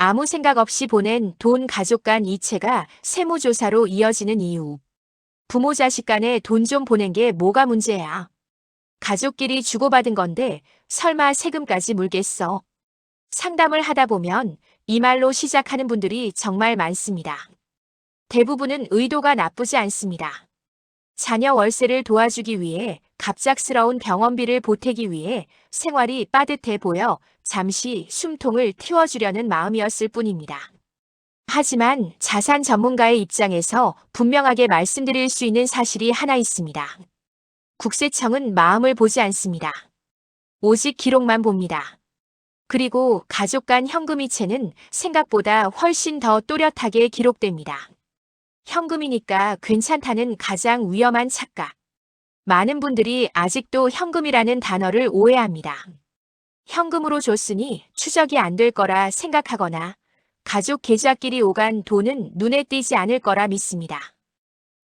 아무 생각 없이 보낸 돈 가족 간 이체가 세무조사로 이어지는 이유. 부모 자식 간에 돈 좀 보낸 게 뭐가 문제야. 가족끼리 주고받은 건데 설마 세금까지 물겠어. 상담을 하다 보면 이 말로 시작하는 분들이 정말 많습니다. 대부분은 의도가 나쁘지 않습니다. 자녀 월세를 도와주기 위해 갑작스러운 병원비를 보태기 위해 생활이 빠듯해 보여 잠시 숨통을 틔워주려는 마음이었을 뿐입니다. 하지만 자산 전문가의 입장에서 분명하게 말씀드릴 수 있는 사실이 하나 있습니다. 국세청은 마음을 보지 않습니다. 오직 기록만 봅니다. 그리고 가족 간 현금이체는 생각보다 훨씬 더 또렷하게 기록됩니다. 현금이니까 괜찮다는 가장 위험한 착각. 많은 분들이 아직도 현금이라는 단어를 오해합니다. 현금으로 줬으니 추적이 안 될 거라 생각하거나 가족 계좌끼리 오간 돈은 눈에 띄지 않을 거라 믿습니다.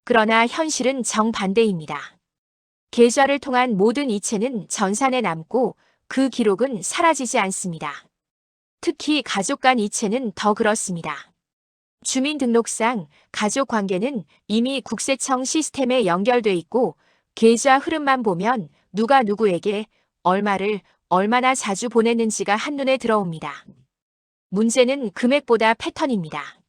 그러나 현실은 정반대입니다. 계좌를 통한 모든 이체는 전산에 남고 그 기록은 사라지지 않습니다. 특히 가족 간 이체는 더 그렇습니다. 주민등록상 가족 관계는 이미 국세청 시스템에 연결돼 있고 계좌 흐름만 보면 누가 누구에게 얼마를 얼마나 자주 보냈는지가 한눈에 들어옵니다. 문제는 금액보다 패턴입니다.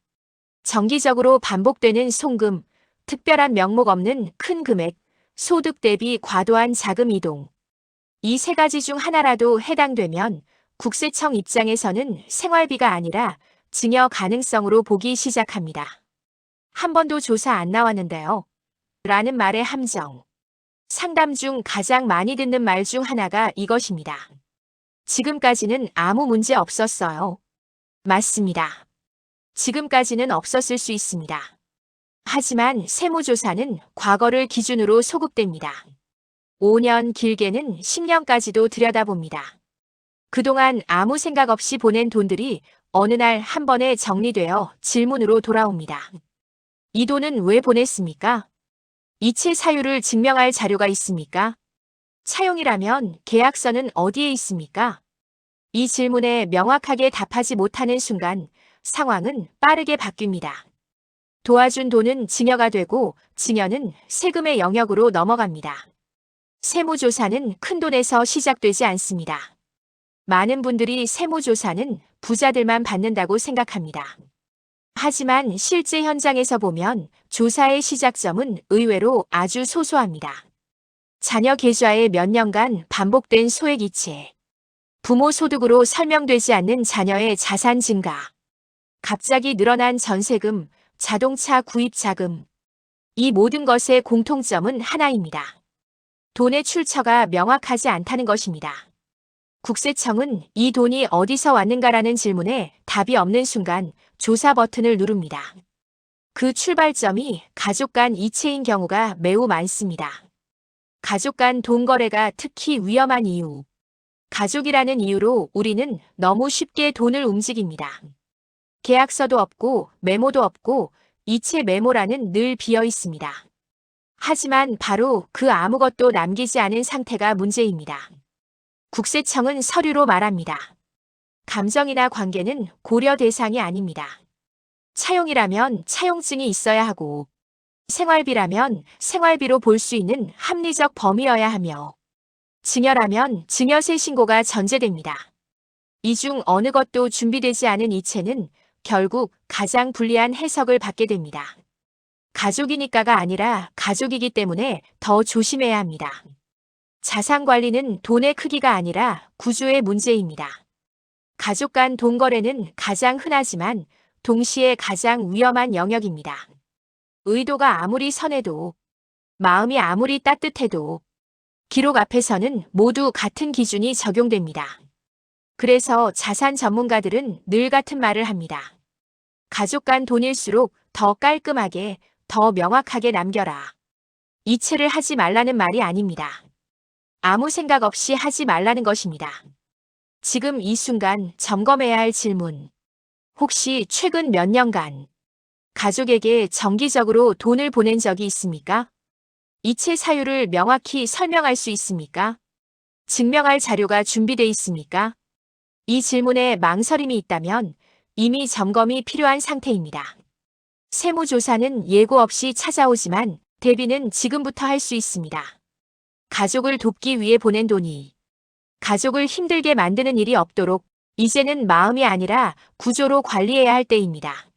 정기적으로 반복되는 송금, 특별한 명목 없는 큰 금액, 소득 대비 과도한 자금 이동. 이 세 가지 중 하나라도 해당되면 국세청 입장에서는 생활비가 아니라 증여 가능성으로 보기 시작합니다. 한 번도 조사 안 나왔는데요. 라는 말의 함정. 상담 중 가장 많이 듣는 말 중 하나가 이것입니다. 지금까지는 아무 문제 없었어요. 맞습니다. 지금까지는 없었을 수 있습니다. 하지만 세무조사는 과거를 기준으로 소급됩니다. 5년 길게는 10년까지도 들여다봅니다. 그동안 아무 생각 없이 보낸 돈들이 어느 날 한 번에 정리되어 질문으로 돌아옵니다. 이 돈은 왜 보냈습니까? 이체 사유를 증명할 자료가 있습니까? 차용이라면 계약서는 어디에 있습니까? 이 질문에 명확하게 답하지 못하는 순간 상황은 빠르게 바뀝니다. 도와준 돈은 증여가 되고 증여는 세금의 영역으로 넘어갑니다. 세무조사는 큰 돈에서 시작되지 않습니다. 많은 분들이 세무조사는 부자들만 받는다고 생각합니다. 하지만 실제 현장에서 보면 조사의 시작점은 의외로 아주 소소합니다. 자녀 계좌에 몇 년간 반복된 소액 이체, 부모 소득으로 설명되지 않는 자녀의 자산 증가, 갑자기 늘어난 전세금, 자동차 구입 자금. 이 모든 것의 공통점은 하나입니다. 돈의 출처가 명확하지 않다는 것입니다. 국세청은 이 돈이 어디서 왔는가라는 질문에 답이 없는 순간 조사 버튼을 누릅니다. 그 출발점이 가족 간 이체인 경우가 매우 많습니다. 가족 간 돈 거래가 특히 위험한 이유. 가족이라는 이유로 우리는 너무 쉽게 돈을 움직입니다. 계약서도 없고 메모도 없고 이체 메모란은 늘 비어 있습니다. 하지만 바로 그 아무것도 남기지 않은 상태가 문제입니다. 국세청은 서류로 말합니다. 감정이나 관계는 고려 대상이 아닙니다. 차용이라면 차용증이 있어야 하고 생활비라면 생활비로 볼 수 있는 합리적 범위여야 하며 증여라면 증여세 신고가 전제됩니다. 이 중 어느 것도 준비되지 않은 이체는 결국 가장 불리한 해석을 받게 됩니다. 가족이니까가 아니라 가족이기 때문에 더 조심해야 합니다. 자산 관리는 돈의 크기가 아니라 구조의 문제입니다. 가족 간 돈 거래는 가장 흔하지만 동시에 가장 위험한 영역입니다. 의도가 아무리 선해도 마음이 아무리 따뜻해도 기록 앞에서는 모두 같은 기준이 적용됩니다. 그래서 자산 전문가들은 늘 같은 말을 합니다. 가족 간 돈일수록 더 깔끔하게, 더 명확하게 남겨라. 이체를 하지 말라는 말이 아닙니다. 아무 생각 없이 하지 말라는 것입니다. 지금 이 순간 점검해야 할 질문. 혹시 최근 몇 년간 가족에게 정기적으로 돈을 보낸 적이 있습니까? 이체 사유를 명확히 설명할 수 있습니까? 증명할 자료가 준비돼 있습니까? 이 질문에 망설임이 있다면 이미 점검이 필요한 상태입니다. 세무조사는 예고 없이 찾아오지만 대비는 지금부터 할 수 있습니다. 가족을 돕기 위해 보낸 돈이 가족을 힘들게 만드는 일이 없도록 이제는 마음이 아니라 구조로 관리해야 할 때입니다.